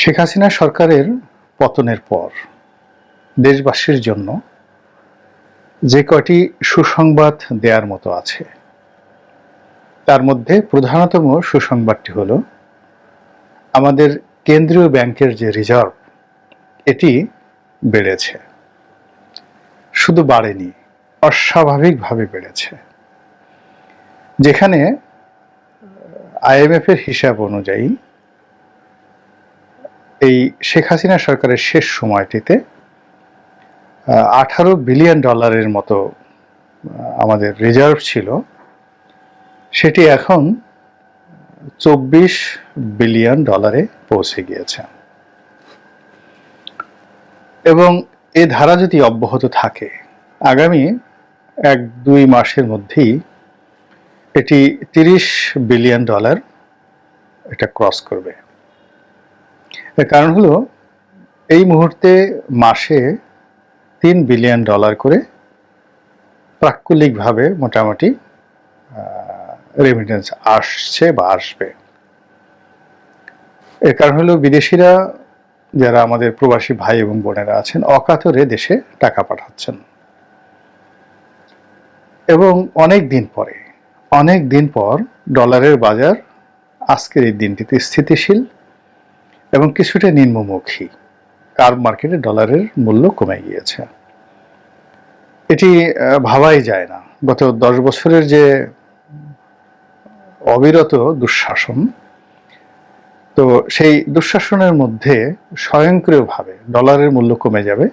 শেখ হাসিনা সরকারের পতনের পর দেশবাসীর জন্য যে কয়টি সুসংবাদ দেওয়ার মতো আছে, তার মধ্যে প্রধানতম সুসংবাদটি হলো আমাদের কেন্দ্রীয় ব্যাংকের যে রিজার্ভ, এটি বেড়েছে। শুধু বাড়েনি, অস্বাভাবিকভাবে বেড়েছে। যেখানে আইএমএফ এর হিসাব অনুযায়ী এই শেখ হাসিনা সরকারের শেষ সময়টিতে আঠারো বিলিয়ন ডলারের মতো আমাদের রিজার্ভ ছিল। সেটি এখন চব্বিশ বিলিয়ন ডলারে পৌঁছে গিয়েছে। এবং এ ধারা যদি অব্যাহত থাকে, আগামী এক দুই মাসের মধ্যেই এটি তিরিশ বিলিয়ন ডলার এটা ক্রস করবে। এর কারণ হলো, এই মুহূর্তে মাসে তিন বিলিয়ন ডলার করে প্রাক্কলিকভাবে মোটামুটি রেমিটেন্স আসছে বা আসবে। এর কারণ হলো বিদেশিরা যারা আমাদের প্রবাসী ভাই এবং বোনেরা আছেন, অকাতরে দেশে টাকা পাঠাচ্ছেন। এবং অনেক দিন পরে, অনেক দিন পর ডলারের বাজার আজকের এই দিনটিতে স্থিতিশীল। এবং কিছুটা নিম্নমুখী। কার মার্কেটে ডলারের মূল্য কমে গিয়েছে। এটি ভাবাই যায় না। গত দশ বছরের যে অবিরত দুঃশাসন, তো সেই দুঃশাসনের মধ্যে স্বয়ংক্রিয়ভাবে ডলারের মূল্য কমে যাবে,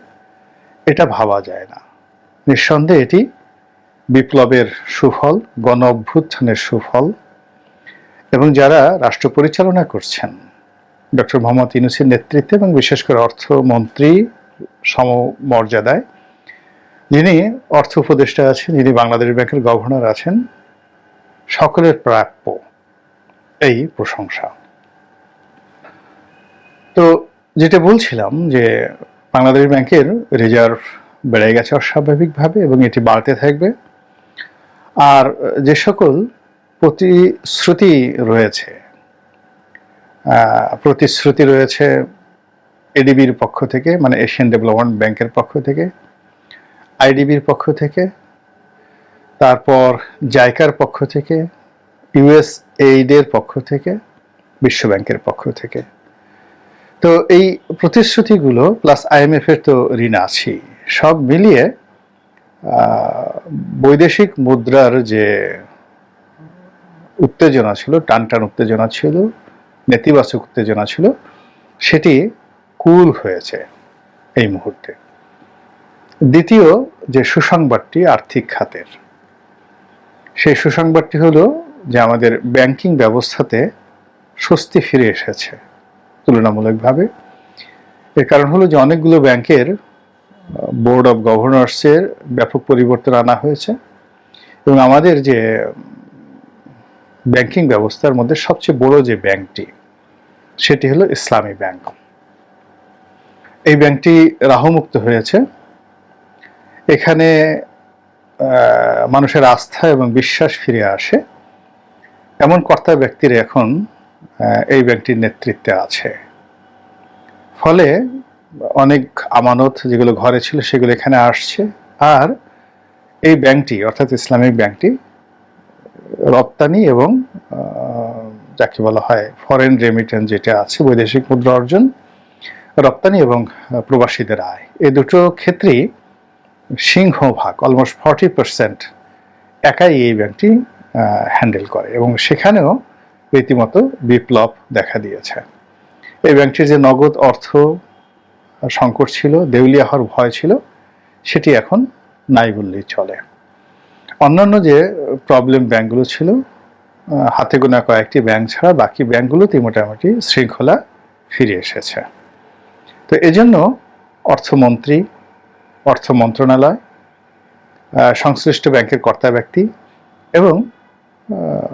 এটা ভাবা যায় না। নিঃসন্দেহে এটি বিপ্লবের সুফল গণ অভ্যুত্থানের সুফল, এবং যারা রাষ্ট্র পরিচালনা করছেন ডক্টর মোহাম্মদ ইউনুসের নেতৃত্বে এবং বিশেষ করে অর্থমন্ত্রী সমমর্যাদায় যিনি অর্থ উপদেষ্টা আছেন, যিনি বাংলাদেশ ব্যাংকের গভর্নর আছেন, সকলের প্রাপ্য এই প্রশংসা। তো যেটা বলছিলাম যে বাংলাদেশ ব্যাংকের রিজার্ভ বেড়ে গেছে অস্বাভাবিকভাবে এবং এটি বাড়তে থাকবে। আর যে সকল প্রতিশ্রুতি রয়েছে প্রতিশ্রুতি রয়েছে এডিবির পক্ষ থেকে মানে এশিয়ান ডেভেলপমেন্ট ব্যাংকের পক্ষ থেকে আইডিবির পক্ষ থেকে, তারপর জাইকার পক্ষ থেকে ইউএস এইডের পক্ষ থেকে, বিশ্ব ব্যাংকের পক্ষ থেকে। তো এই প্রতিশ্রুতিগুলো প্লাস আইএমএফ এর তো ঋণ আছেই। সব মিলিয়ে বৈদেশিক মুদ্রার যে উত্তেজনা ছিল টান টান উত্তেজনা ছিল নেতিবাচক উত্তেজনা ছিল, সেটি কুল হয়েছে এই মুহূর্তে। দ্বিতীয় যে সুসংবাদটি আর্থিক খাতের, সেই সুসংবাদটি হলো যে আমাদের ব্যাংকিং ব্যবস্থাতে স্বস্তি ফিরে এসেছে তুলনামূলকভাবে। এর কারণ হলো যে অনেকগুলো ব্যাংকের, বোর্ড অফ গভর্নর্সের ব্যাপক পরিবর্তন আনা হয়েছে এবং আমাদের যে ব্যাংকিং ব্যবস্থার মধ্যে সবচেয়ে বড় যে ব্যাংকটি সেটি হলো ইসলামী ব্যাংক। এই ব্যাংকটি রাহুমুক্ত হয়েছে। এখানে মানুষের আস্থা এবং বিশ্বাস ফিরে আসে। এমন কর্তা ব্যক্তিরা এখন এই ব্যাংকটির নেতৃত্বে আছে। ফলে অনেক আমানত যেগুলো ঘরে ছিল সেগুলো এখানে আসছে। আর এই ব্যাংকটি, অর্থাৎ ইসলামিক ব্যাংকটি, রপ্তানি এবং যাকে বলা হয় ফরেন রেমিটেন্স যেটা আছে, বৈদেশিক মুদ্রা অর্জন, রপ্তানি এবং প্রবাসীদের আয়। এই দুটো ক্ষেত্রেই সিংহভাগ অলমোস্ট ফর্টি পার্সেন্ট একাই এই ব্যাংকটি হ্যান্ডেল করে এবং সেখানেও রীতিমতো বিপ্লব দেখা দিয়েছে। এই ব্যাংকটির যে নগদ অর্থ সংকট ছিল, দেউলিয়া হওয়ার ভয় ছিল, সেটি এখন নাই বললেই চলে। অন্যান্য যে প্রবলেম ব্যাংকগুলো ছিল হাতে গোনা কয়েকটি ব্যাংক ছাড়া বাকি ব্যাংকগুলোতে মোটামুটি শৃঙ্খলা ফিরে এসেছে। তো এজন্য অর্থমন্ত্রী, অর্থ মন্ত্রণালয় সংশ্লিষ্ট ব্যাংকের কর্তা ব্যক্তি এবং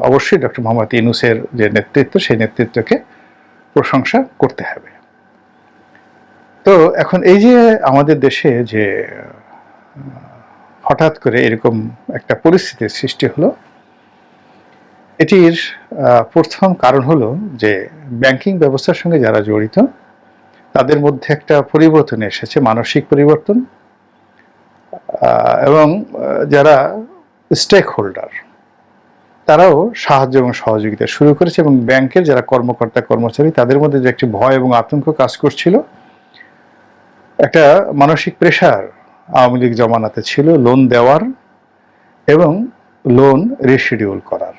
অবশ্যই ডক্টর মোহাম্মদ ইউনুসের যে নেতৃত্ব, সেই নেতৃত্বকে প্রশংসা করতে হবে। তো এখন এই যে আমাদের দেশে যে হঠাৎ করে এরকম একটা পরিস্থিতির সৃষ্টি হলো এটির প্রথম কারণ হলো যে ব্যাংকিং ব্যবস্থার সঙ্গে যারা জড়িত, তাদের মধ্যে একটা পরিবর্তন এসেছে, মানসিক পরিবর্তন এবং যারা স্টেক হোল্ডার তারাও সাহায্য এবং সহযোগিতা শুরু করেছে এবং ব্যাংকের যারা কর্মকর্তা, কর্মচারী, তাদের মধ্যে যে একটি ভয় এবং আতঙ্ক কাজ করছিল, একটা মানসিক প্রেশার আওয়ামী লীগ জমানাতে ছিল লোন দেওয়ার এবং লোন রিশিডিউল করার।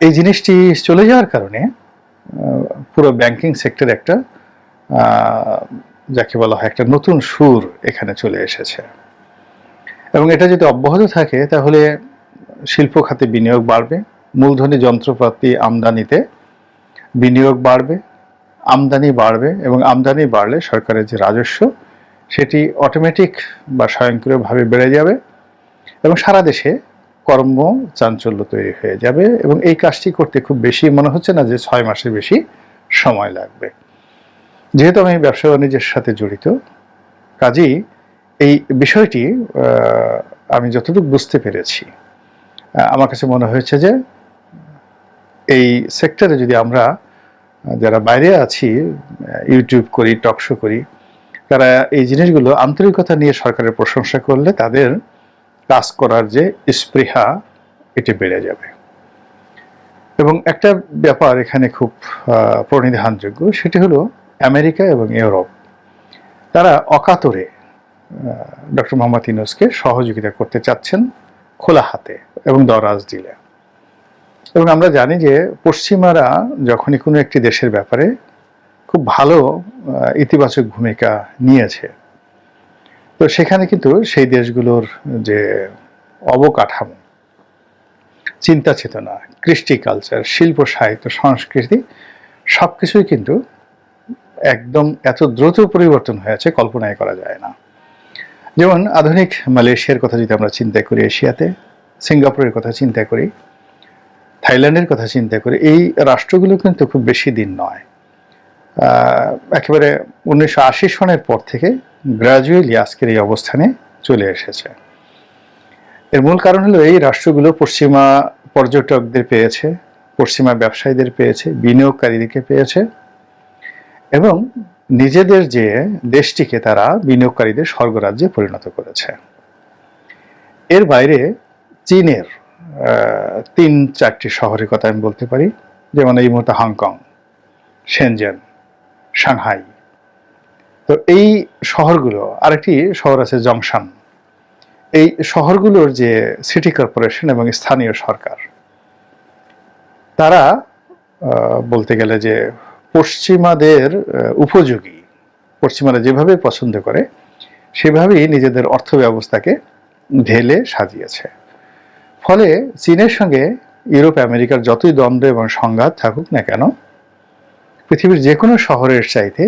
এই জিনিসটি চলে যাওয়ার কারণে পুরো ব্যাংকিং সেক্টর একটা যাকে বলা হয় একটা নতুন সুর এখানে চলে এসেছে। এবং এটা যদি অব্যাহত থাকে, তাহলে শিল্প খাতে বিনিয়োগ বাড়বে, মূলধনী যন্ত্রপাতি আমদানিতে বিনিয়োগ বাড়বে, আমদানি বাড়বে এবং আমদানি বাড়লে সরকারের যে রাজস্ব, সেটি অটোমেটিক বা স্বয়ংক্রিয়ভাবে বেড়ে যাবে এবং সারা দেশে কর্ম চাঞ্চল্য তৈরি হয়ে যাবে এবং এই কাজটি করতে খুব বেশি মনে হচ্ছে না যে ছয় মাসের বেশি সময় লাগবে। যেহেতু আমি ব্যবসা বাণিজ্যের সাথে জড়িত, কাজেই এই বিষয়টি আমি যতটুকু বুঝতে পেরেছি আমার কাছে মনে হয়েছে যে এই সেক্টরে যদি আমরা, যারা বাইরে আছি, ইউটিউব করি টকশো করি, তারা এই জিনিসগুলো আন্তরিকতা নিয়ে সরকারের প্রশংসা করলে তাদের কাজ করার যে স্পৃহা, এটি বেড়ে যাবে। এবং একটা ব্যাপার এখানে খুব প্রণিধানযোগ্য, সেটি হলো আমেরিকা এবং ইউরোপ। তারা অকাতরে ডক্টর মোহাম্মদ ইউনুসকে সহযোগিতা করতে চাচ্ছেন খোলা হাতে এবং দরাজ দিলে। এবং আমরা জানি যে পশ্চিমারা যখনই কোনো একটি দেশের ব্যাপারে খুব ভালো ইতিবাচক ভূমিকা নিয়েছে তো সেখানে কিন্তু সেই দেশগুলোর যে অবকাঠামো, চিন্তা চেতনা, কৃষ্টি কালচার শিল্প সাহিত্য, সংস্কৃতি সব কিছুই কিন্তু একদম এত দ্রুত পরিবর্তন হয়েছে কল্পনাই করা যায় না। যেমন আধুনিক মালয়েশিয়ার কথা যদি আমরা চিন্তা করি, এশিয়াতে, সিঙ্গাপুরের কথা চিন্তা করি, থাইল্যান্ডের কথা চিন্তা করি, এই রাষ্ট্রগুলো কিন্তু খুব বেশি দিন নয়। একেবারে উনিশশো আশি সনের পর থেকে গ্রাজুয়ালি আজকের এই অবস্থানে চলে এসেছে। এর মূল কারণ হলো এই রাষ্ট্রগুলো পশ্চিমা পর্যটকদের পেয়েছে, পশ্চিমা ব্যবসায়ীদের পেয়েছে, বিনিয়োগকারীদেরকে পেয়েছে এবং নিজেদের যে দেশটিকে তারা বিনিয়োগকারীদের স্বর্গরাজ্যে পরিণত করেছে। এর বাইরে চীনের তিন চারটি শহরের কথা আমি বলতে পারি, যেমন এই মুহূর্তে হংকং, সেনজেন সাংহাই। তো এই শহরগুলো, আরেকটি শহর আছে জংশন। এই শহরগুলোর যে সিটি কর্পোরেশন এবং স্থানীয় সরকার, তারা বলতে গেলে যে পশ্চিমাদের উপযোগী, পশ্চিমারা যেভাবে পছন্দ করে, সেভাবেই নিজেদের অর্থ ব্যবস্থাকে ঢেলে সাজিয়েছে। ফলে চীনের সঙ্গে ইউরোপ, আমেরিকার যতই দ্বন্দ্ব এবং সংঘাত থাকুক না কেন পৃথিবীর যে কোনো শহরের চাইতে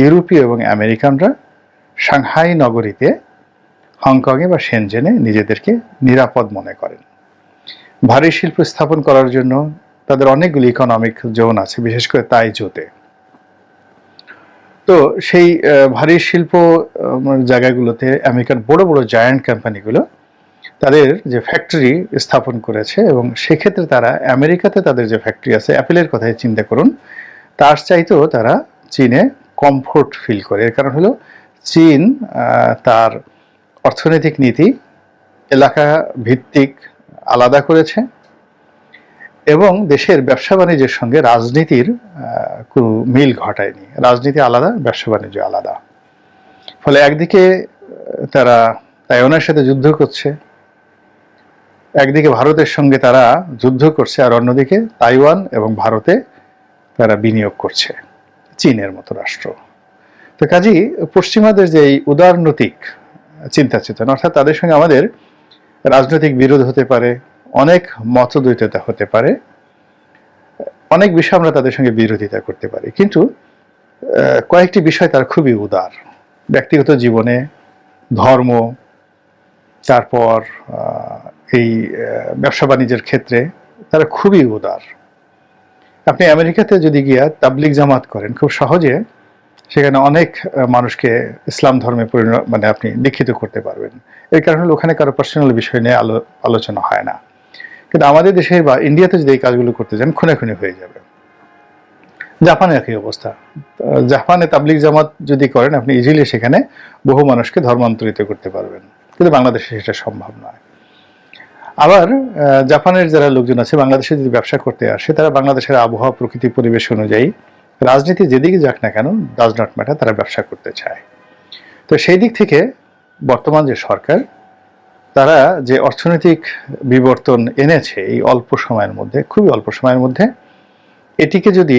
ইউরোপীয় এবং আমেরিকানরা সাংহাই নগরীতে হংকংয়ে বা সেনজেনে নিজেদেরকে নিরাপদ মনে করেন। ভারী শিল্প স্থাপন করার জন্য তাদের অনেকগুলি ইকোনমিক জোন আছে, বিশেষ করে তাইজোতে। তো সেই ভারী শিল্প জায়গাগুলোতে আমেরিকার বড় বড় জায়ান্ট কোম্পানিগুলো তাদের যে ফ্যাক্টরি স্থাপন করেছে এবং সেক্ষেত্রে তারা আমেরিকাতে তাদের যে ফ্যাক্টরি আছে, অ্যাপেলের কথাই চিন্তা করুন তার চাইতেও তারা চীনে কমফোর্ট ফিল করে। এর কারণ হলো চীন তার অর্থনৈতিক নীতি এলাকা ভিত্তিক আলাদা করেছে এবং দেশের ব্যবসা বাণিজ্যের সঙ্গে রাজনীতির কোনো মিল ঘটায়নি। রাজনীতি আলাদা, ব্যবসা বাণিজ্য আলাদা। ফলে একদিকে তারা তাইওয়ানের সাথে যুদ্ধ করছে, একদিকে ভারতের সঙ্গে তারা যুদ্ধ করছে, আর অন্যদিকে তাইওয়ান এবং ভারতে তারা বিনিয়োগ করছে, চীনের মতো রাষ্ট্র। তো কাজেই পশ্চিমাদের যে এই উদারনৈতিক চিন্তা চেতনা অর্থাৎ তাদের সঙ্গে আমাদের রাজনৈতিক বিরোধ হতে পারে, অনেক মতদ্বৈততা হতে পারে, অনেক বিষয় আমরা তাদের সঙ্গে বিরোধিতা করতে পারি। কিন্তু কয়েকটি বিষয় তার খুবই উদার। ব্যক্তিগত জীবনে, ধর্ম, তারপর এই ব্যবসা বাণিজ্যের ক্ষেত্রে তারা খুবই উদার। আপনি আমেরিকাতে যদি গিয়া তাবলিগ জামাত করেন, খুব সহজে সেখানে অনেক মানুষকে ইসলাম ধর্মে পরিণত মানে আপনি দীক্ষিত করতে পারবেন। এর কারণে হলো ওখানে কারও পার্সোনাল বিষয় নিয়ে আলো, আলোচনা হয় না। কিন্তু আমাদের দেশে বা ইন্ডিয়াতে যদি এই কাজগুলো করতে যান, খুনে হয়ে যাবে। জাপানে একই অবস্থা। জাপানে তাবলিগ জামাত যদি করেন, আপনি ইজিলি সেখানে বহু মানুষকে ধর্মান্তরিত করতে পারবেন। কিন্তু বাংলাদেশে সেটা সম্ভব নয়। আবার জাপানের যারা লোকজন আছে, বাংলাদেশে যদি ব্যবসা করতে আসে, তারা বাংলাদেশের আবহাওয়া, প্রকৃতি, পরিবেশ অনুযায়ী রাজনীতি যেদিকে যাক না কেন ডাজ নট ম্যাটার তারা ব্যবসা করতে চায়। তো সেই দিক থেকে বর্তমান যে সরকার, তারা যে অর্থনৈতিক বিবর্তন এনেছে এই অল্প সময়ের মধ্যে, খুবই অল্প সময়ের মধ্যে, এটিকে যদি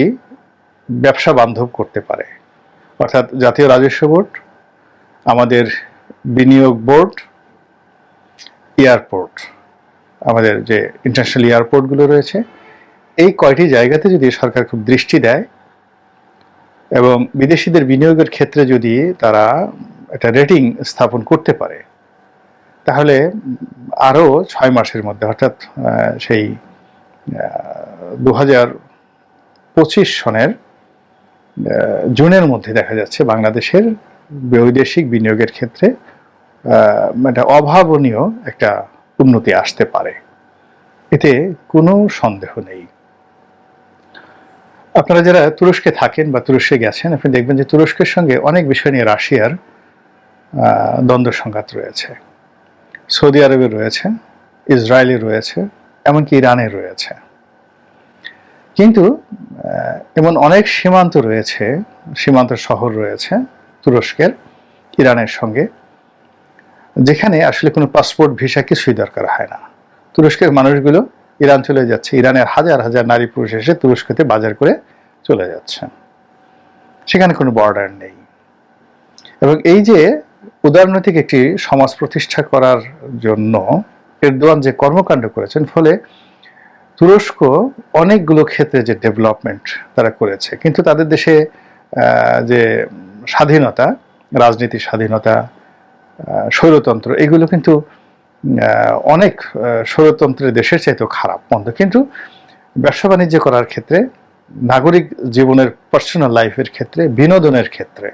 ব্যবসা বান্ধব করতে পারে, অর্থাৎ জাতীয় রাজস্ব বোর্ড, আমাদের বিনিয়োগ বোর্ড, এয়ারপোর্ট আমাদের যে ইন্টারন্যাশনাল এয়ারপোর্টগুলো রয়েছে, এই কয়টি জায়গাতে যদি সরকার খুব দৃষ্টি দেয় এবং বিদেশিদের বিনিয়োগের ক্ষেত্রে যদি তারা একটা রেটিং স্থাপন করতে পারে, তাহলে আরও ছয় মাসের মধ্যে, অর্থাৎ সেই দু হাজার পঁচিশ সনের জুনের মধ্যে দেখা যাচ্ছে বাংলাদেশের বৈদেশিক বিনিয়োগের ক্ষেত্রে একটা অভাবনীয় একটা উন্নতি আসতে পারে। এতে কোনো সন্দেহ নেই। আপনারা যারা তুরস্কে থাকেন বা তুরস্কে গেছেন, আপনি দেখবেন যে তুরস্কের সঙ্গে অনেক বিষয় নিয়ে রাশিয়ার দ্বন্দ্ব সংঘাত রয়েছে। সৌদি আরবে রয়েছে, ইসরায়েলে রয়েছে, এমনকি ইরানে রয়েছে। কিন্তু এমন অনেক সীমান্ত রয়েছে, সীমান্ত শহর রয়েছে তুরস্কের, ইরানের সঙ্গে। যেখানে আসলে কোনো পাসপোর্ট ভিসা কিছুই দরকার হয় না। তুরস্কের মানুষগুলো ইরান চলে যাচ্ছে। ইরানের হাজার হাজার নারী পুরুষ এসে তুরস্কতে বাজার করে চলে যাচ্ছে। সেখানে কোনো বর্ডার নেই। এবং এই যে উদারনৈতিক একটি সমাজ প্রতিষ্ঠা করার জন্য এরদোয়ান যে কর্মকাণ্ড করেছেন, ফলে তুরস্ক অনেকগুলো ক্ষেত্রে যে ডেভেলপমেন্ট তারা করেছে, কিন্তু তাদের দেশে যে স্বাধীনতা, রাজনীতির স্বাধীনতা স্বৈরতন্ত্র, এগুলো কিন্তু অনেক স্বৈরতন্ত্রের দেশের চাইতেও খারাপ মন্দ। কিন্তু ব্যবসা বাণিজ্য করার ক্ষেত্রে, নাগরিক জীবনের পার্সোনাল লাইফের ক্ষেত্রে, বিনোদনের ক্ষেত্রে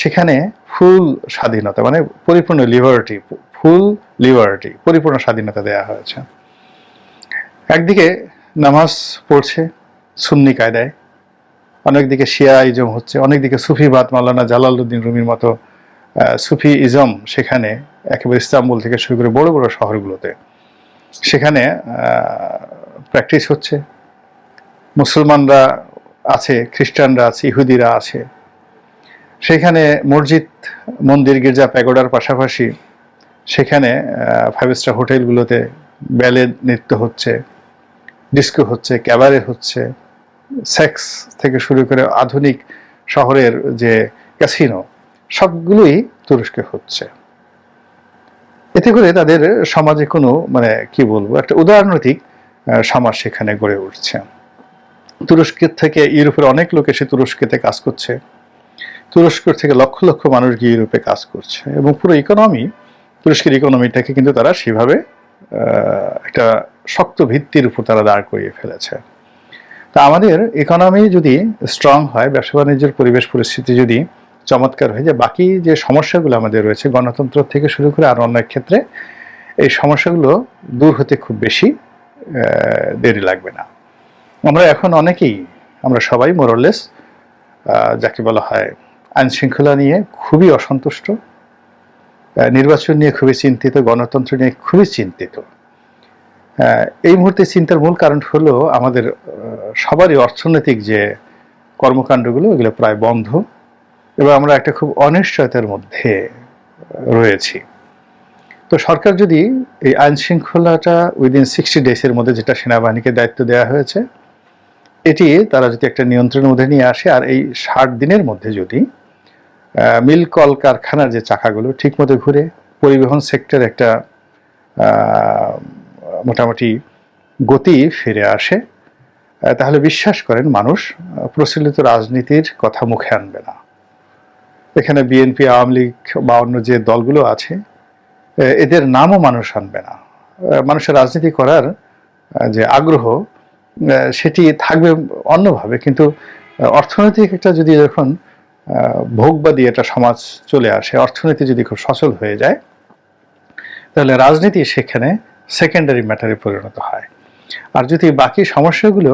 সেখানে ফুল স্বাধীনতা মানে পরিপূর্ণ লিবার্টি ফুল লিবার্টি পরিপূর্ণ স্বাধীনতা দেওয়া হয়েছে। একদিকে নামাজ পড়ছে, সুন্নি কায়দায়, অনেকদিকে শিয়া ইজম হচ্ছে, অনেকদিকে সুফিবাদ মাওলানা জালালউদ্দিন রুমির মতো সুফি ইজম সেখানে একেবারে ইস্তাম্বুল থেকে শুরু করে বড় বড় শহরগুলোতে। সেখানে প্র্যাকটিস হচ্ছে। মুসলমানরা আছে, খ্রিস্টানরা আছে, ইহুদিরা আছে। সেখানে মসজিদ, মন্দির, গির্জা, প্যাগোডার পাশাপাশি সেখানে ফাইভ স্টার হোটেলগুলোতে ব্যালে নৃত্য হচ্ছে ডিস্কো হচ্ছে, ক্যাবারে হচ্ছে সেক্স থেকে শুরু করে আধুনিক শহরের যে ক্যাসিনো সবগুলোই তুরস্কে হচ্ছে। এতে করে তাদের সমাজে কোনো মানে কি বলব, একটা উদারনৈতিক সমাজ সেখানে গড়ে উঠছে। তুরস্কের থেকে ইউরোপের অনেক লোক এসে তুরস্কেতে কাজ করছে। তুরস্ক থেকে লক্ষ লক্ষ মানুষ গিয়ে ইউরোপে কাজ করছে এবং পুরো ইকোনমি তুরস্কের ইকোনমিটাকে কিন্তু তারা সেভাবে একটা শক্ত ভিত্তির উপর তারা দাঁড় করিয়ে ফেলেছে। তা আমাদের ইকোনমি যদি স্ট্রং হয় ব্যবসা বাণিজ্যের পরিবেশ পরিস্থিতি যদি চমৎকার হয়ে যায়। বাকি যে সমস্যাগুলো আমাদের রয়েছে, গণতন্ত্র থেকে শুরু করে আর অনেক ক্ষেত্রে, এই সমস্যাগুলো দূর হতে খুব বেশি দেরি লাগবে না। আমরা এখন অনেকেই, আমরা সবাই মোরলেস যাকে বলা হয় আইন শৃঙ্খলা নিয়ে খুবই অসন্তুষ্ট নির্বাচন নিয়ে খুবই চিন্তিত, গণতন্ত্র নিয়ে খুবই চিন্তিত। এই মুহূর্তে চিন্তার মূল কারণ হলো আমাদের সবারই অর্থনৈতিক যে কর্মকাণ্ডগুলো, এগুলো প্রায় বন্ধ। এবং আমরা একটা খুব অনিশ্চয়তার মধ্যে রয়েছি। তো সরকার যদি এই আইন শৃঙ্খলাটা উইদিন সিক্সটি ডেজের মধ্যে যেটা সেনাবাহিনীকে দায়িত্ব দেওয়া হয়েছে, এটি তারা যদি একটা নিয়ন্ত্রণের মধ্যে নিয়ে আসে, আর এই ষাট দিনের মধ্যে যদি মিল কল কারখানার যে চাকাগুলো ঠিকমতো ঘুরে, পরিবহন সেক্টর একটা মোটামুটি গতি ফিরে আসে তাহলে বিশ্বাস করেন মানুষ প্রচলিত রাজনীতির কথা মুখে আনবে না। এখানে বিএনপি আওয়ামী লীগ বা অন্য যে দলগুলো আছে এদের নামও মানুষ আনবে না। মানুষের রাজনীতি করার যে আগ্রহ সেটি থাকবে অন্যভাবে। কিন্তু অর্থনৈতিক একটা যদি যখন ভোগবাদী একটা সমাজ চলে আসে, অর্থনীতি যদি খুব সচল হয়ে যায়, তাহলে রাজনীতি সেখানে সেকেন্ডারি ম্যাটারে পরিণত হয়। আর যদি বাকি সমস্যাগুলো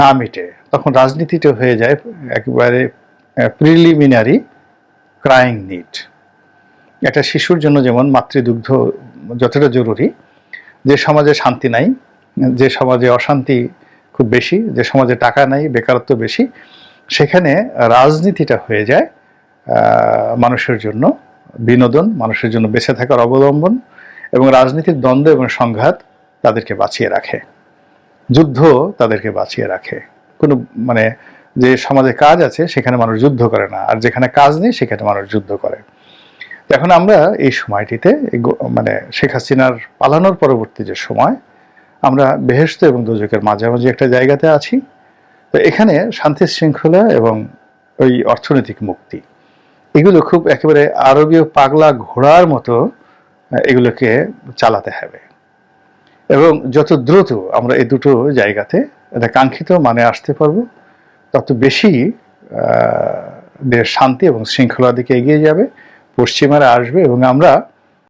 না মিটে, তখন রাজনীতিটা হয়ে যায় একেবারে প্রিলিমিনারি ক্রাইং নিড একটা শিশুর জন্য যেমন মাতৃদুগ্ধ যতটা জরুরি, যে সমাজে শান্তি নাই, যে সমাজে অশান্তি খুব বেশি, যে সমাজে টাকা নাই, বেকারত্ব বেশি, সেখানে রাজনীতিটা হয়ে যায় মানুষের জন্য বিনোদন, মানুষের জন্য বেঁচে থাকার অবলম্বন এবং রাজনীতির দ্বন্দ্ব এবং সংঘাত তাদেরকে বাঁচিয়ে রাখে। যুদ্ধ তাদেরকে বাঁচিয়ে রাখে। কোনো মানে যে সমাজে কাজ আছে, সেখানে মানুষ যুদ্ধ করে না। আর যেখানে কাজ নেই, সেখানে মানুষ যুদ্ধ করে। এখন আমরা এই সময়টিতে মানে শেখ হাসিনার পালানোর পরবর্তী যে সময়, আমরা বেহেস্ত এবং দোজকের মাঝামাঝি একটা জায়গাতে আছি। তো এখানে শান্তি শৃঙ্খলা এবং ওই অর্থনৈতিক মুক্তি, এগুলো খুব একেবারে আরবীয় পাগলা ঘোড়ার মতো এগুলোকে চালাতে হবে। এবং যত দ্রুত আমরা এই দুটো জায়গাতে একটা কাঙ্ক্ষিত মানে আসতে পারব। তত বেশি দেশ শান্তি এবং শৃঙ্খলার দিকে এগিয়ে যাবে পশ্চিমারা আসবে এবং আমরা